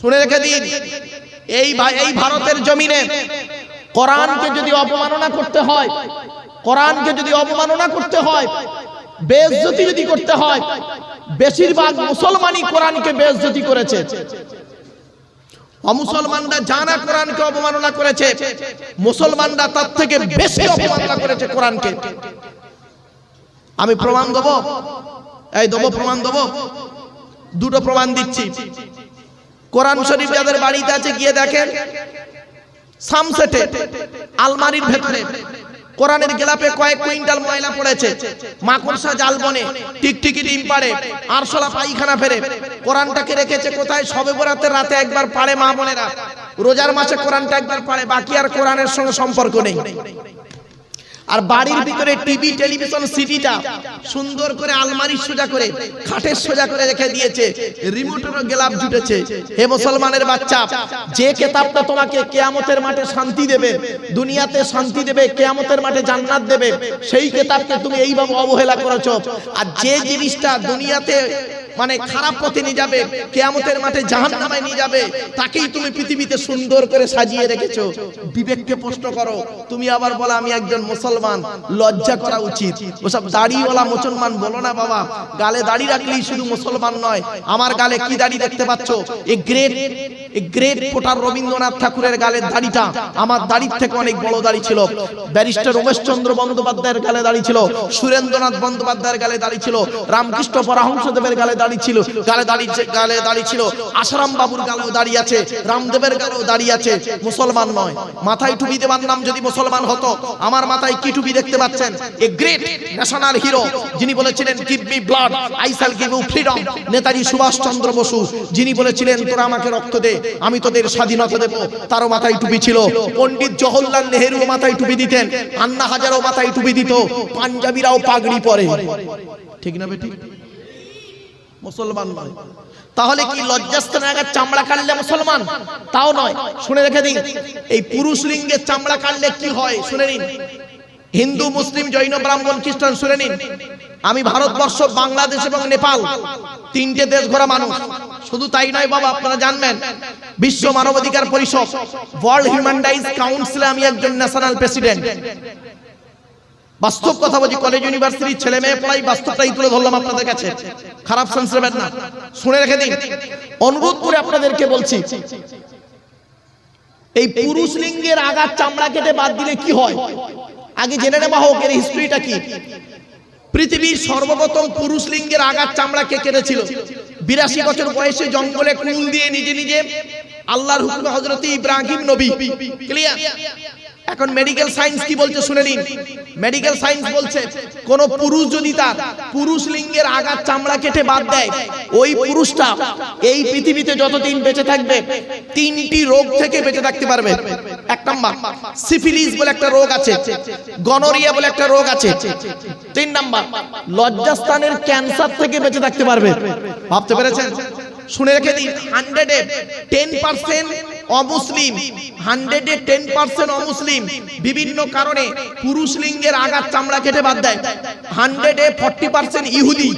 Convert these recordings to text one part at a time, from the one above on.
শুনে রেখে দিন। এই এই ভারতের জমিনে কোরআনকে যদি অপমাননা করতে হয়, কোরআনকে যদি অপমাননা করতে হয়, বেজ্জতি যদি করতে হয়, বেশিরভাগ মুসলমানই কোরআনকে বেজ্জতি করেছে। অমুসলমানরা জানা কোরআনকে অবমাননা করেছে, মুসলমানরা তার থেকে বেশি অবমাননা করেছে কোরআনকে। আমি প্রমাণ দেবো? এই দেবো, প্রমাণ দেবো? দুটো প্রমাণ দিচ্ছি। কোরআন শরীফ যাদের বাড়িতে আছে, গিয়ে দেখেন সামসেটে, আলমারির ভেতরে কোরআনের গেলাপে কয়েক কুইন্টাল ময়লা পড়েছে। মাকড়সা জাল বনে, টিকটিকি ডিম পাড়ে, আরশোলা পায়খানা ফেরে, কোরআনটাকে রেখেছে কোথায়? সবে বরাতের রাতে একবার পাড়ে মা বোনেরা। রোজার মাসে কোরআনটা একবার পাড়ে, বাকি আর কোরআনের সঙ্গে সম্পর্ক নেই। আর বাড়ির ভিতরে টিভি, টেলিভিশন, সিটিটা সুন্দর করে আলমারি সোজা করে, খাটের সোজা করে রেখে দিয়েছে। রিমোটেরও গেলাপ জুটেছে। হে মুসলমানের বাচ্চা, যে কেতাবটা তোমাকে কেয়ামতের মাঠে শান্তি দেবে, দুনিয়াতে শান্তি দেবে, কেয়ামতের মাঠে জান্নাত দেবে, সেই কেতাবকে তুমি এইভাবে অবহেলা করেছ। আর যে জিনিসটা দুনিয়াতে মানে খারাপ পথে নিয়ে যাবে কেয়ামতের মাঠে জাহান্নামায় নিয়ে যাবে তাকেই তুমি পৃথিবীতে সুন্দর করে সাজিয়ে রেখেছো। বিবেককে প্রশ্ন করো তুমি আবার বলো আমি একজন মুসলমান লজ্জা করা উচিত। ওসব দাড়িওয়ালা মুসলমান বলো না বাবা গালে দাড়ি রাখলেই শুধু মুসলমান নয় আমার গালে কি দাড়ি দেখতে পাচ্ছ? A great a great poet Rabindranath ঠাকুরের গালের দাড়িটা আমার দাড়ির থেকে অনেক বড় দাড়ি ছিল। ব্যারিস্টার উমেশচন্দ্র বন্দ্যোপাধ্যায়ের গালে দাড়ি ছিল সুরেন্দ্রনাথ বন্দ্যোপাধ্যায়ের গালে দাড়ি ছিল রামকৃষ্ণ পরহংসদেবের গালে দাড়ি ছিল, গালে দাড়ি গালে দাড়ি ছিল। আসারাম বাবুর গালেও দাড়ি আছে, রামদেবের গালেও দাড়ি আছে। মুসলমান নয়। মাথায় টুপি দেবার নাম যদি মুসলমান হতো, আমার মাথায় কি টুপি দেখতে পাচ্ছেন? এ গ্রেট ন্যাশনাল হিরো যিনি বলেছিলেন give me blood I shall give you freedom Netaji Subhash Chandra Bose, যিনি বলেছিলেন, তোরা আমাকে রক্ত দে, আমি তোদের স্বাধীনতা দেব। তারও মাথায় টুপি ছিল। পণ্ডিত জওহরলাল নেহেরু মাথায় টুপি দিতেন। আন্না হাজারও মাথায় টুপি দিত। পাঞ্জাবিরাও পাগড়ি পরে। ঠিক না বেটি? মুসলমান নয়। তাহলে কি লজ্জাস্থানে আগে চামড়া কাটলে মুসলমান? তাও নয়। শুনে রেখে দিন। এই পুরুষ লিঙ্গের চামড়া কাটলে কি হয়? শুনে নিন। হিন্দু, মুসলিম, জৈন, ব্রাহ্মণ, খ্রিস্টান, শুনে নিন। আমি ভারতবর্ষ, বাংলাদেশ এবং নেপাল, তিনটে দেশ ঘোরা মানুষ। শুধু তাই নয় বাবা, আপনারা জানবেন, বিশ্ব মানবাধিকার পরিষদ ওয়ার্ল্ড হিউম্যান রাইটস কাউন্সিলে আমি একজন ন্যাশনাল প্রেসিডেন্ট বাস্তব কথা বলছি কলেজ ইউনিভার্সিটির ছেলে মেয়ে পড়াই বাস্তবটাই তুলে ধরলাম আপনাদের কাছে। খারাপ সেন্স না। শুনে রেখে দিন। অনুরোধ করে আপনাদেরকে বলছি, এই পুরুষ লিঙ্গের আগার চামড়া কেটে বাদ দিলে কি হয়? আগে জেনে নেওয়া হোক, এর হিস্ট্রিটা কি? পৃথিবীর সর্বপ্রথম পুরুষ লিঙ্গের আগার চামড়া কে কেটেছিল? বিরাশি বছর বয়সে জঙ্গলে কুল দিয়ে নিজে নিজে আল্লাহর হুকুমে হজরত ইব্রাহিম নবী। ক্লিয়ার এখন মেডিকেল সায়েন্স কি বলছে শুনে নিন। মেডিকেল সায়েন্স বলছে কোন পুরুষ যদি তার পুরুষ লিঙ্গের আগার চামড়া কেটে বাদ দেয় ওই পুরুষটা এই পৃথিবীতে যতদিন বেঁচে থাকবে তিনটি রোগ থেকে বেঁচে থাকতে পারবে। এক নাম্বার সিফিলিস বলে একটা রোগ আছে গনোরিয়া বলে একটা রোগ আছে তিন নাম্বার লজ্জাস্থানের ক্যান্সার থেকে বেঁচে থাকতে পারবে। ভাবতে পেরেছেন? শুনে রেখে দিন হান্ড্রেডে টেন পার্সেন্ট অমুসলিম হান্ড্রেডে টেন পার্সেন্ট অমুসলিম। বিভিন্ন কারণে পুরুষ লিঙ্গের আঘাত চামড়া কেটে বাদ দেয়। হান্ড্রেডে ফর্টি পার্সেন্ট ইহুদি।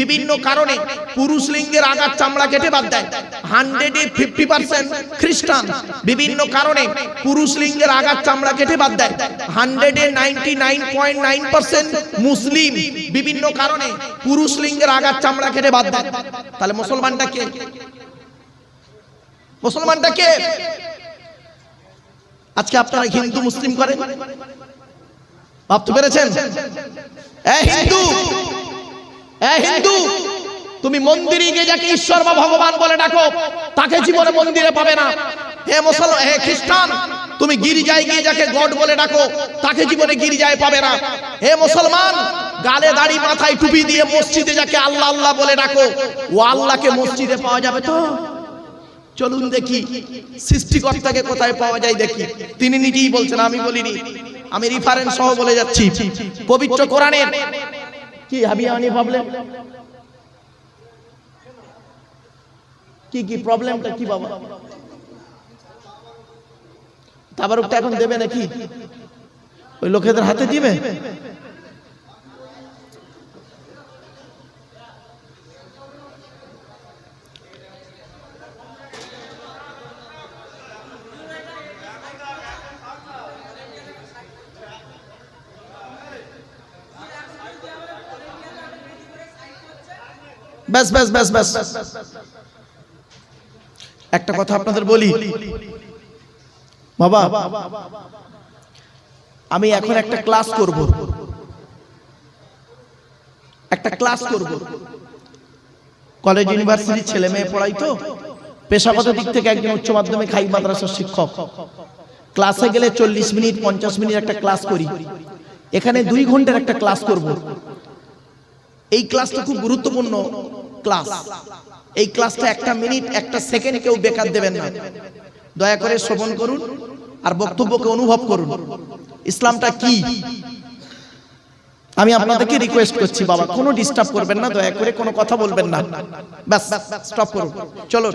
বিভিন্ন কারণে পুরুষ লিঙ্গের আঘাত চামড়া কেটে বাদ দেয়। হান্ড্রেডে ফিফটি পার্সেন্ট খ্রিস্টান। বিভিন্ন কারণে পুরুষ লিঙ্গের আঘাত চামড়া কেটে বাদ দেয়। হান্ড্রেডে ninety nine point nine percent Muslim. বিভিন্ন কারণে পুরুষ লিঙ্গের আঘাত চামড়া কেটে বাদ দেয়। তাহলে মুসলমানটা কে? মুসলমানটা কে? আজকে আপনারা হিন্দু, মুসলিম করেন? ভাবতে পেরেছেন? হিন্দু! হিন্দু! তুমি মন্দিরে গিয়ে যাকে ঈশ্বর বা ভগবান বলে ডাকো, তাকে জীবনে মন্দিরে পাবে না। হে মুসল, হে খ্রিস্টান, তুমি গিরিজায় গিয়ে যাকে গড বলে ডাকো, তাকে জীবনে গিরিজায় পাবে না। হে মুসলমান, গালে দাড়ি, মাথায় টুপি দিয়ে মসজিদে যাকে আল্লাহ আল্লাহ বলে ডাকো, ও আল্লাহকে মসজিদে পাওয়া যাবে তো? চলুন দেখি, সৃষ্টিকর্তাকে কোথায় পাওয়া যায় দেখি। তিনি নিজেই বলছেন, আমি বলিনি, আমি রিফারেন্স সহ বলে যাচ্ছি। পবিত্র কোরআনের কি হাবিয়ানি প্রবলেম কি কি প্রবলেমটা কি বাবা? তাবারুকটা এখন দেবে নাকি? ওই লোকেদের হাতে দিবে? ব্যাস ব্যাস ব্যাস ব্যাস। একটা কথা আপনাদের বলি। বাবা, আমি এখন একটা ক্লাস করব। একটা ক্লাস করব। কলেজ ইউনিভার্সিটির ছেলে মেয়ে পড়াই তো। পেশাগত দিক থেকে একজন উচ্চ মাধ্যমিক হাই মাদ্রাসার শিক্ষক। ক্লাসে গেলে চল্লিশ মিনিট, পঞ্চাশ মিনিট একটা ক্লাস করি। এখানে দুই ঘণ্টার একটা ক্লাস করব। এই ক্লাসটা খুব গুরুত্বপূর্ণ। ক্লাস এই ক্লাসটা একটা মিনিট একটা সেকেন্ড কেউ বেকার দেবেন না। দয়া করে শ্রবণ করুন আর বক্তব্যকে অনুভব করুন। ইসলামটা কি? আমি আপনাদেরকে রিকোয়েস্ট করছি, বাবা। কোনো ডিস্টার্ব করবেন না, দয়া করে কোনো কথা বলবেন না। ব্যাস স্টপ করুন। চলো।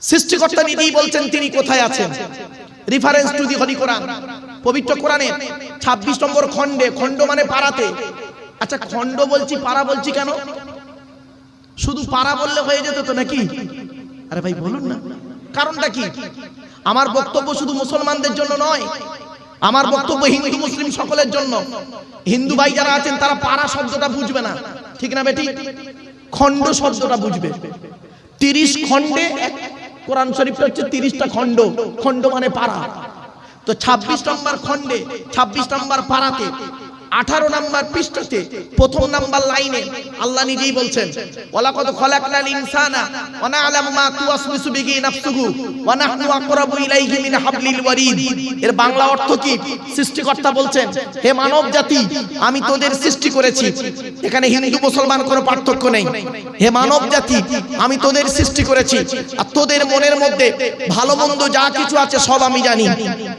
সৃষ্টিকর্তা নিজেই বলছেন, তিনি কোথায় আছেন? রিফারেন্স টু দি হলি কোরআন পবিত্র কোরআনে 26 নম্বর খণ্ডে, খণ্ড মানে পাড়াতে। আচ্ছা খণ্ড বলছি, পাড়া বলছি কেন? শুধু পাড়া বললে হয়ে যেত তো নাকি? আরে ভাই, বলুন না। কারণটা কি? আমার বক্তব্য শুধু মুসলমানদের জন্য নয়, আমার বক্তব্য হিন্দু, মুসলিম সকলের জন্য। হিন্দু ভাই যারা আছেন, তারা পাড়া শব্দটা বুঝবে না। ঠিক না বেটি? খণ্ড শব্দটা বুঝবে। তিরিশ খণ্ডে, কোরআন শরীফটা হচ্ছে তিরিশটা খণ্ড। খণ্ড মানে পাড়া। তো ২৬ নম্বর খণ্ডে ২৬ নম্বর পাড়াতে আঠারো নাম্বার পৃষ্ঠাতে প্রথম নাম্বার লাইনে আল্লাহ নিজেই বলছেন, ওয়ালাকাদ খলাকনাল ইনসানা ওয়া না'লামু মা তুওয়াসবিসু বিহি নাফসুহু ওয়া নাহনু আকরাবু ইলাইহি মিন হাবলিল ওয়ারিদ। এর বাংলা অর্থ কি? সৃষ্টিকর্তা বলছেন, হে মানব জাতি, আমি তোদের সৃষ্টি করেছি। এখানে হিন্দু, মুসলমান কোনো পার্থক্য নেই। হে মানব জাতি, আমি তোদের সৃষ্টি করেছি। আর তোদের মনের মধ্যে ভালো মন্দ যা কিছু আছে সব আমি জানি।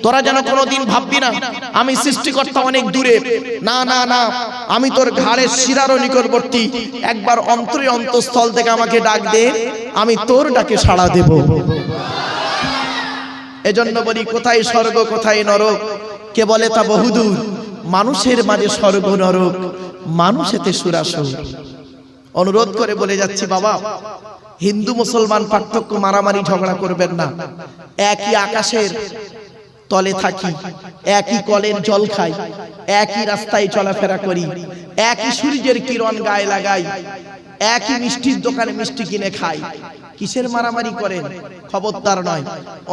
তোরা যেন কোনোদিন ভাববি না, আমি সৃষ্টিকর্তা অনেক দূরে। না না না, আমি তোর ঘাড়ের শিরারও নিকটবর্তী একবার অন্তরে অন্তঃস্থল থেকে আমাকে ডাক দে, আমি তোর ডাকে সাড়া দেব। এজন্য বলি, কোথায় স্বর্গ, কোথায় নরক? কে বলে তা বহুদূর? মানুষের মাঝে স্বর্গ, নরক, মানুষেতে সুরাসুর। অনুরোধ করে বলে যাচ্ছি, বাবা, হিন্দু মুসলমান পার্থক্য মারামারি ঝগড়া করবেন না। একই আকাশের তলে থাকি, একই কলের জল খাই, একই রাস্তায় চলাফেরা করি, একই সূর্যের কিরণ গায়ে লাগাই, একই মিষ্টির দোকানে মিষ্টি কিনে খাই। কিসের মারামারি করেন? খবরদার নয়।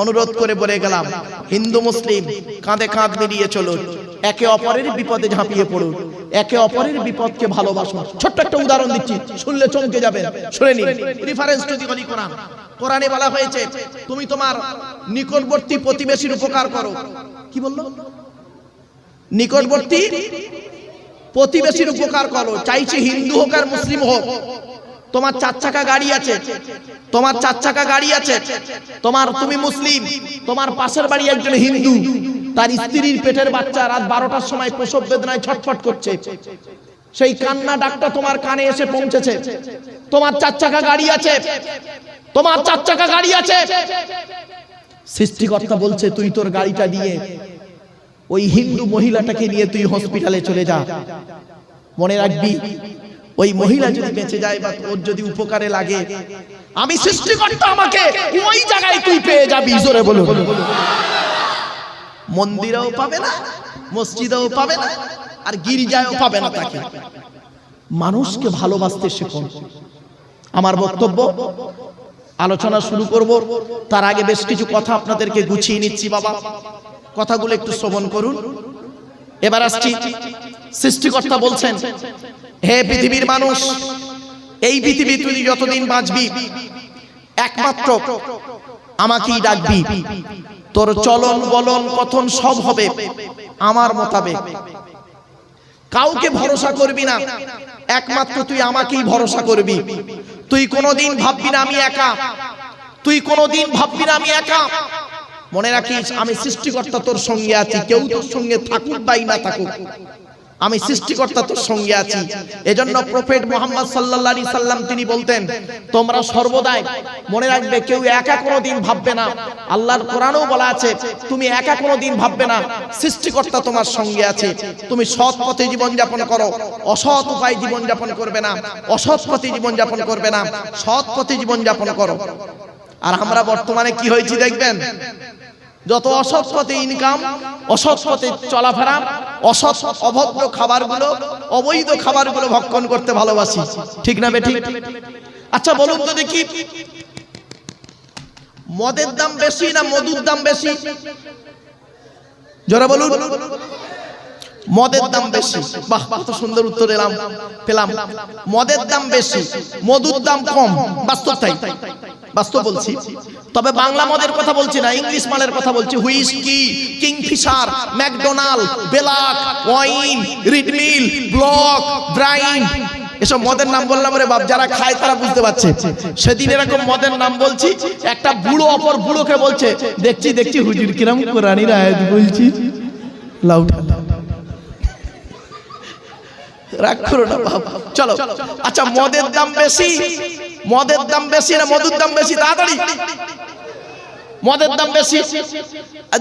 অনুরোধ করে বলে গেলাম, হিন্দু মুসলিম, কাঁধে কাঁধ মিলিয়ে চলুন, একে অপরের বিপদে ঝাঁপিয়ে পড়ুন, একে অপরের বিপদকে ভালোবাসুন। ছোট্ট একটা উদাহরণ দিচ্ছি, শুনলে চমকে যাবেন। শুনে নিন রেফারেন্স টু দি কোরআন। কোরআনে বলা হয়েছে, তুমি তোমার নিকটবর্তী প্রতিবেশীর উপকার করো। কি বলল? নিকটবর্তী প্রতিবেশীর উপকার করো। চাইছে হিন্দু হোক আর মুসলিম হোক। তোমার চার চাকা গাড়ি আছে। তোমার চার চাকা গাড়ি আছে। তোমার তুমি মুসলিম। তোমার পাশের বাড়ি একজন হিন্দু। তার স্ত্রীর পেটের বাচ্চা রাত বারোটার সময় প্রসব বেদনায় ছটফট করছে। সেই কান্না ডাকটা তোমার কানে এসে পৌঁছেছে। তোমার চার চাকা গাড়ি আছে। তোমার চার চাকা গাড়ি আছে। সৃষ্টিকর্তা বলছে, তুই তোর গাড়িটা দিয়ে ওই হিন্দু মহিলাটাকে নিয়ে তুই হসপিটালে চলে যা। মনে রাখবি, ওই মহিলা যদি বেঁচে যায় বা ওর যদি উপকারে লাগে, আমি সৃষ্টিকর্তা আমাকে ওই জায়গায় তুই পেয়ে যাবি, জোরে বলুন। মন্দিরেও পাবে না, মসজিদেও পাবে না। আর গির্জায়ও পাবে না তাকে। মানুষকে ভালোবাসতে শেখো। আমার বক্তব্য, আলোচনা শুরু করব। তার আগে বেশ কিছু কথা আপনাদেরকে গুছিয়ে নিচ্ছি, বাবা। কথাগুলো একটু শ্রবণ করুন। এবার আসছি। সৃষ্টিকর্তা বলছেন, হে পৃথিবীর মানুষ, এই পৃথিবী তুই যতদিন বাঁচবি, একমাত্র আমাকেই ডাকবি। তোর চলন বলন কথন সব হবে আমার মোতাবেক। কাউকে ভরসা করবি না। একমাত্র তুই আমাকেই ভরসা করবি। তুই কোনোদিন ভাববি না আমি একা। তুই কোনোদিন ভাববি না আমি একা। মনে রাখিস, আমি সৃষ্টিকর্তা তোর সঙ্গে আছি। কেউ তোর সঙ্গে থাকুক বাই না থাকুক আমি সৃষ্টিকর্তা তোর সঙ্গে আছি। এজন্য প্রফেট মোহাম্মদ সাল্লাল্লাহু আলাইহি সাল্লাম তিনি বলতেন তোমরা সর্বদাই মনে রাখবে কেউ একা কোনো দিন ভাববে না। আল্লাহর কোরআনেও বলা আছে তুমি একা কোনো দিন ভাববে না। সৃষ্টিকর্তা তোমার সঙ্গে আছে। তুমি সৎ পথে জীবন যাপন করো। অসৎ উপায়ে জীবন যাপন করবে না। অসৎ পথে জীবন যাপন করবে না। সৎ পথে জীবন যাপন করো। আর আমরা বর্তমানে কি হয়েছি দেখবেন? যত অসৎ পথে ইনকাম অসৎ পথে চলাফেরা, অসৎ অভদ্র খাবারগুলো, অবৈধ খাবারগুলো ভক্ষণ করতে ভালোবাসি। ঠিক না বেঠিক? আচ্ছা বলুন তো দেখি। মদের দাম বেশি না মধুর দাম বেশি? জোরে বলুন। মদের দাম বেশি। বাহ, কত সুন্দর উত্তর এলাম, পেলাম। মদের দাম বেশি, মধুর দাম কম, বাস্তব তাই। বাস্তব বলছি। তবে বাংলা মদের কথা বলছি না, ইংলিশ মালের কথা বলছি। Whisky, Kingfisher, McDonald, black, wine রিডমিল block, ব্রাইন, এসব মদের নাম বললাম রে বাপ, যারা খায় তারা বুঝতে পারছে। সেদিন এরকম মদের নাম বলছি, একটা বুড়ো অপর বুড়োকে বলছে, দেখছি দেখছি, হুজুর কিরম কোরআনির আয়াত বলছি। লাউটা রাগ করো না, বাবা। চলো। আচ্ছা মদের দাম বেশি? মদের দাম বেশি না মধুর দাম বেশি? তাড়াতাড়ি। মদের দাম বেশি?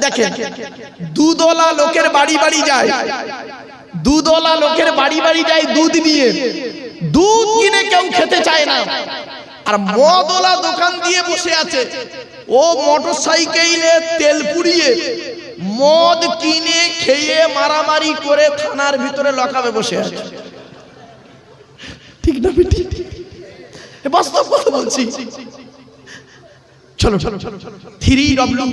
দেখেন, দুদলা লোকের বাড়ি বাড়ি যায়। দুদলা লোকের বাড়ি বাড়ি যায় দুধ নিয়ে। দুধ কিনে কেউ খেতে চায় না। আর মদওয়ালা দোকান দিয়ে বসে আছে। ও মোটর সাইকেলে তেল পুড়িয়ে মদ কিনে খেয়ে মারামারি করে থানার ভিতরে লকাবে বসে আছে। ঠিক না বেটি? বাস্তব কথা বলছি। চলো চলো থ্রি ডব্লিউ,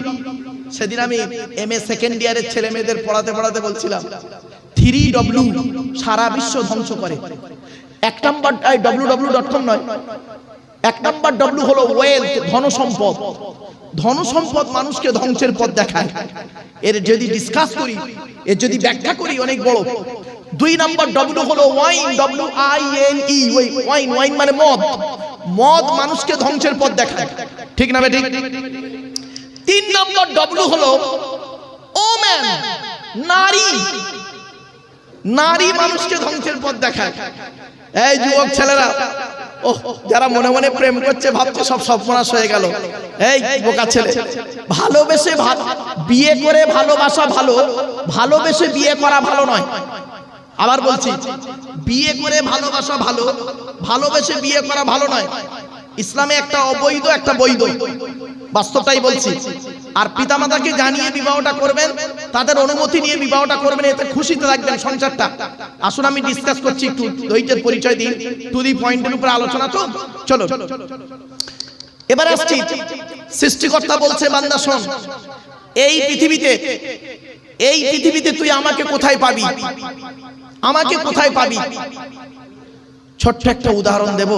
সেদিন আমি এম এ সেকেন্ড ইয়ারের ছেলে মেয়েদের পড়াতে পড়াতে বলছিলাম। থ্রি ডব্লিউ সারা বিশ্ব ধ্বংস করে। এক number W W dot com নয়। এক নাম্বার ডব্লু হলো ওয়েলথ ধনসম্পদ। ধনসম্পদ মানুষকে ধ্বংসের পথ দেখায়। এর যদি ডিসকাস করি, এর যদি ব্যাখ্যা করি, অনেক বড়। দুই নাম্বার ডব্লু হলো wine W I N E wine wine মানে মদ। মদ মানুষকে ধ্বংসের পথ দেখায়। ঠিক না বেঠিক? তিন নম্বর ডব্লিউ হলো ওম্যান নারী। নারী মানুষকে ধ্বংসের পথ দেখায়। এই যুবক ছেলেরা ও যারা মনে মনে প্রেম করছে, ভাবছে সব সর্বনাশ হয়ে গেল। এই বোকা ছেলে, ভালোবেসে বিয়ে করে ভালোবাসা ভালো, ভালোবেসে বিয়ে করা ভালো নয়। আবার বলছি, বিয়ে করে ভালোবাসা ভালো, ভালোবেসে বিয়ে করা ভালো নয়। ইসলামে একটা অবৈধ, একটা বৈধ। বাস্তবটাই বলছি আর পিতামাতাকে জানিয়ে বিবাহটা করবেন, তাদের অনুমতি নিয়ে বিবাহটা করবেন, এতে খুশিতে থাকবেন সংসারটা। আসুন, আমি ডিসকাস করছি একটু ধৈর্যের পরিচয় দিন টু দি পয়েন্টের উপরে আলোচনা তো? চলো এবার আসছি, সৃষ্টিকর্তা বলছে, বান্দা, শোন, এই পৃথিবীতে এই পৃথিবীতে তুই আমাকে কোথায় পাবি? আমাকে কোথায় পাবি? ছোট্ট একটা উদাহরণ দেব।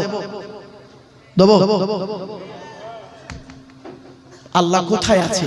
দেব। আল্লাহ কোথায় আছে?